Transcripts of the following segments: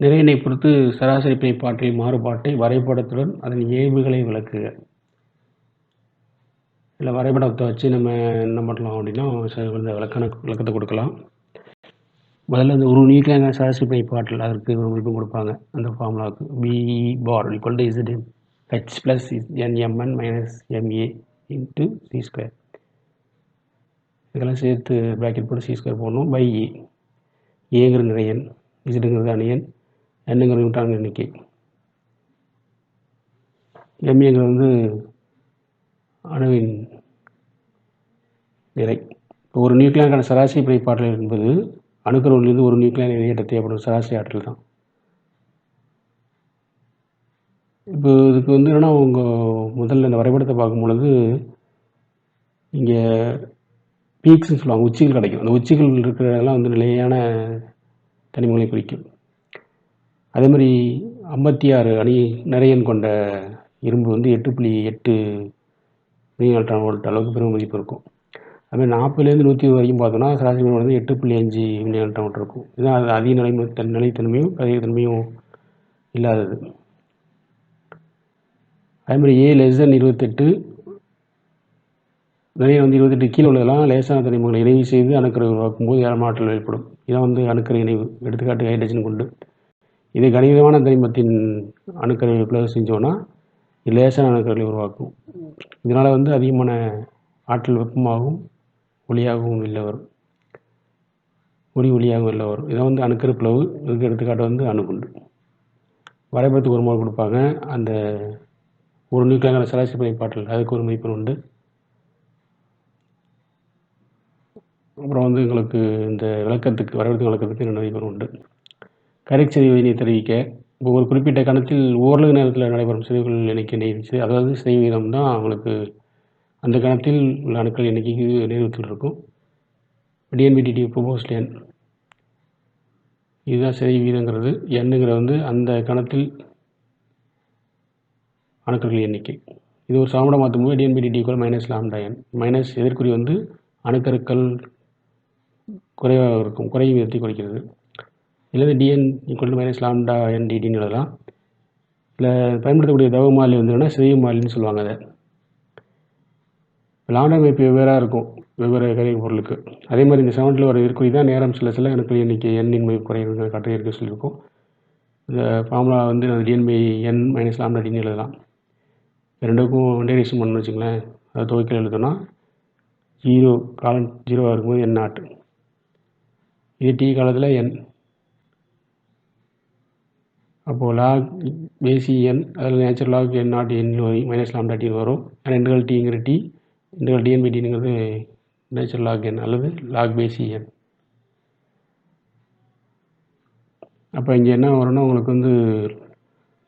நிறையினை பொறுத்து சராசரி பிணைப்பாற்றலின் மாறுபாட்டை வரைபடத்துடன் அதன் இயல்புகளை விளக்குக. இல்லை வரைபடத்தை வச்சு நம்ம என்ன பண்ணலாம் அப்படின்னா இந்த விளக்கண விளக்கத்தை கொடுக்கலாம். முதல்ல இந்த ஒரு நியூக்ளியான சராசரி பிணைப்பாற்றல் அதற்கு ஒரு குறிப்பு கொடுப்பாங்க. அந்த ஃபார்முலாவுக்கு PE bar equal to Z H plus NMN minus MA into C square இதெல்லாம் சேர்த்து ப்ராக்கெட் போட்டு சி ஸ்கொயர் போடணும் பை இ ஏங்கிற நிறையன் இசட்டுங்கிறது அணியன் என்னங்கிற விட்டாங்க எண்ணிக்கை எம்ஏங்கிறது வந்து அணுவின் நிறை. இப்போ ஒரு நியூக்ளியானுக்கான சராசரி பிணைப்பாற்றல் என்பது அணுக்கருவிலிருந்து ஒரு நியூக்ளியான் வெளியேற்ற தேவைப்படும் சராசரி ஆற்றல் தான். இப்போ இதுக்கு வந்து என்னென்னா உங்கள் முதல்ல இந்த வரைபடத்தை பார்க்கும் பொழுது இங்கே பீக்ஸ்னு சொல்லுவாங்க உச்சிகள் கிடைக்கும். அந்த உச்சிகள் இருக்கிறதெல்லாம் வந்து நிலையான தனிமங்களை குறிக்கும். அதே மாதிரி ஐம்பத்தி ஆறு அணி நிறையன் கொண்ட இரும்பு வந்து எட்டு புள்ளி எட்டு மில்லி எலக்ட்ரான் வோல்ட் அளவுக்கு பெரும் மதிப்பு இருக்கும். அதுமாதிரி நாற்பதுலேருந்து நூற்றி இருபது வரைக்கும் பார்த்தோன்னா சராசரி வந்து எட்டு புள்ளி அஞ்சு மில்லி எலக்ட்ரான் வோல்ட் இருக்கும். இதுதான் அது அதிக தன் நிலைத்தன்மையும் அதிக தன்மையும் இல்லாதது. அதேமாதிரி ஏ லெஸ் தென் இருபத்தெட்டு நிறைய வந்து இருபத்தெட்டு கீழே உள்ளதெல்லாம் லேசான தனிமங்களை இணைவு செய்து அணுக்கரை உருவாக்கும் போது ஏழமாற்றல் ஏற்படும் இதான் வந்து அணுக்கரை இணைவு. எடுத்துக்காட்டு ஹைட்ரஜன் கொண்டு. இது கணிதமான தனிமத்தின் அணுக்கரை பிளவு செஞ்சோன்னா லேசான அணுக்கரை உருவாக்கும். இதனால் வந்து அதிகமான ஆற்றல் வெப்பமாகவும் ஒளியாகவும் வெளில வரும். ஒளி ஒளியாகவும் வெளில வரும். இதை வந்து அணுக்கரு பிளவு இதுக்கு எடுத்துக்காட்டு வந்து அணுகுண்டு. வரைபடத்துக்கு ஒரு முறை கொடுப்பாங்க. அந்த ஒரு நியூக்ளியான சராசரி பயன்பாட்டில் அதுக்கு ஒரு மதிப்பெண் உண்டு. அப்புறம் வந்து எங்களுக்கு இந்த விளக்கத்துக்கு வரைபடத்து விளக்கத்துக்கு ரெண்டு மதிப்பெண் உண்டு? கரெக்ட் சிதைவினை தெரிவிக்க இப்போ ஒரு குறிப்பிட்ட கணத்தில் ஓரளவு நேரத்தில் நடைபெறும் சிதைவுகள் எண்ணிக்கை நீடிச்சு அதாவது சிதைவு வீதம் தான் அவங்களுக்கு அந்த கணத்தில் உள்ள அணுக்கள் எண்ணிக்கைக்கு நிறுவத்தில் இருக்கும். டிஎன்பிடிடி ப்ரொபோஸ்ட் எண் இதுதான் சிதை வீதங்கிறது. எண்ணுங்கிறது வந்து அந்த கணத்தில் அணுக்கள் எண்ணிக்கை. இது ஒரு சமட மாற்றும் போது DNBDT equal minus lambda N minus எதிர்க்குறி வந்து அணுக்கருக்கள் குறைவாக இருக்கும். குறையும் விதத்தை குறிக்கிறது. இல்லை DN equal to minus lambda N டிடின்னு எழுதலாம். இல்லை பயன்படுத்தக்கூடிய தவ மாலி வந்து சிதைவு மாலின்னு சொல்லுவாங்க அதை. லாம்டா அமைப்பு வெவ்வேறாக இருக்கும் வெவ்வேறு கரை பொருளுக்கு. அதே மாதிரி இந்த செவன்ட்டில் ஒரு எதிர்குறி தான் நேரம் சில சில எனக்கு இன்றைக்கி எண்ணின் மதிப்பு குறையிறது கட்டுரை இருக்க சொல்லியிருக்கோம். இந்த ஃபார்முலா வந்து நான் DN by N minus lambda டின்னு எழுதலாம். ரெண்டுக்கும் டெரிவேஷன் பண்ணணும் வச்சுங்களேன் அதை துவைக்கல் எழுதோன்னா ஜீரோ காலம் ஜீரோவாக இருக்கும்போது என் நாட்டு இது டி காலத்தில் என் அப்போது லாக் பேசி என் அதில் natural log N nought N minus lambda டின்னு வரும். ரெண்டுகள் டிங்கிற டி ரெண்டுகள் டிஎன்பி டிங்கிறது நேச்சுரல் லாக் என் அல்லது லாக் பேசி என் அப்போ இங்கே என்ன வரும்னா உங்களுக்கு வந்து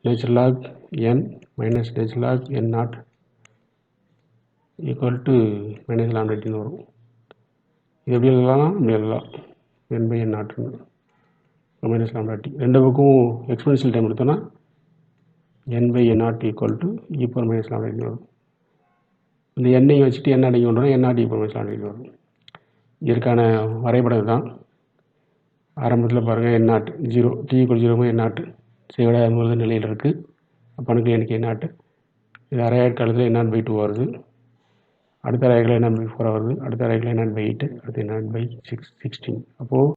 natural log N minus natural log N nought equal to minus lambda டின்னு வரும். இது எப்படி எழுதலாம் இப்படி எழுதலாம். என் பை என் நாட்டுன்னு மைனஸ் லாம்டா டி ரெண்டு பக்கம் எக்ஸ்பென்ஷியல் டைம் எடுத்தோன்னா N by N nought equal to E power minus lambda T வரும். இந்த எண்ணெயை வச்சுட்டு என்ன அடங்கி கொண்டு N nought E power minus lambda T வரும். இதற்கான வரைபடம் தான் ஆரம்பத்தில் பாருங்கள் N nought zero T equal zero N nought செய்விட முதல் நிலையில் இருக்குது அப்போ எனக்கு என் நாட்டு இது அரையாட் காலத்தில் என் நாட் பை டூ வருது. அடுத்த அரைக்கில் என் நாட் பை ஃபோர் வருது. அடுத்த ரயில் என் நாட் பை எயிட்டு அடுத்து N nought by six sixteen அப்போது